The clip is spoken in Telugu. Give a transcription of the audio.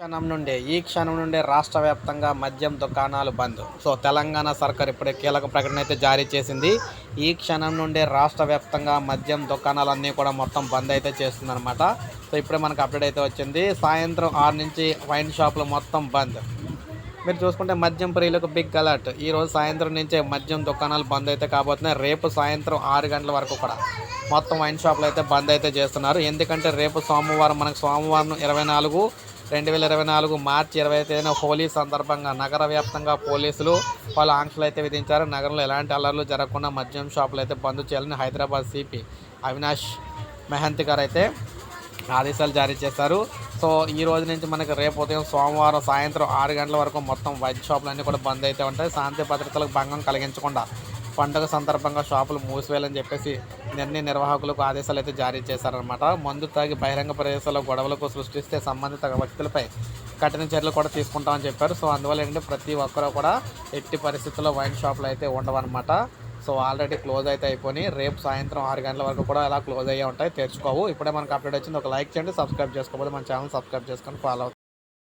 క్షణం నుండి ఈ క్షణం నుండే రాష్ట్ర వ్యాప్తంగా మద్యం దుకాణాలు బంద్. సో తెలంగాణ సర్కార్ ఇప్పుడే కీలక ప్రకటన అయితే జారీ చేసింది. ఈ క్షణం నుండే రాష్ట్ర వ్యాప్తంగా మద్యం దుకాణాలన్నీ కూడా మొత్తం బంద్ అయితే చేస్తుందన్నమాట. సో ఇప్పుడే మనకు అప్డేట్ అయితే వచ్చింది. సాయంత్రం ఆరు నుంచి వైన్ షాపులు మొత్తం బంద్. మీరు చూసుకుంటే మద్యం ప్రియులకు బిగ్ అలర్ట్ ఈ రోజు సాయంత్రం నుంచే మద్యం దుకాణాలు బంద్ అయితే కాబోతున్నాయి. రేపు సాయంత్రం ఆరు గంటల వరకు కూడా మొత్తం వైన్ షాపులు అయితే బంద్ అయితే చేస్తున్నారు. ఎందుకంటే రేపు సోమవారం మనకు సోమవారం ఇరవై నాలుగు రెండు వేల ఇరవై నాలుగు మార్చి ఇరవై తేదీన హోలీ సందర్భంగా నగర వ్యాప్తంగా పోలీసులు పలు ఆంక్షలు అయితే విధించారు. నగరంలో ఎలాంటి అల్లర్లు జరగకుండా మద్యం షాపులు అయితే బంద్ చేయాలని హైదరాబాద్ సిపి అవినాష్ మెహంతి గారు అయితే ఆదేశాలు జారీ చేశారు. సో ఈ రోజు నుంచి మనకి రేపు ఉదయం సోమవారం సాయంత్రం ఆరు గంటల వరకు మొత్తం వైద్య షాపులు అన్నీ కూడా బంద్ అయితే ఉంటాయి. శాంతి భద్రతలకు భంగం కలిగించకుండా పండుగ సందర్భంగా షాపులు మూసివేయాలని చెప్పేసి నిర్ణయ నిర్వాహకులకు ఆదేశాలు అయితే జారీ చేశారనమాట మందు తాగి బహిరంగ ప్రదేశాల్లో గొడవలకు సృష్టిస్తే సంబంధిత వ్యక్తులపై కఠిన చర్యలు కూడా తీసుకుంటామని చెప్పారు. సో అందువల్ల ఏంటంటే ప్రతి ఒక్కరూ కూడా ఎట్టి పరిస్థితుల్లో వైన్ షాపులు అయితే ఉండవన్నమాట. సో ఆల్రెడీ క్లోజ్ అయితే అయిపోయి రేపు సాయంత్రం ఆరు గంటల వరకు కూడా అలా క్లోజ్ అయ్యే ఉంటాయి. తెరుచుకోవు ఇప్పుడే మనకు అప్డేట్ వచ్చింది. ఒక లైక్ చేయండి సబ్స్క్రైబ్ చేసుకోకపోతే మన ఛానల్ సబ్స్క్రైబ్ చేసుకొని ఫాలో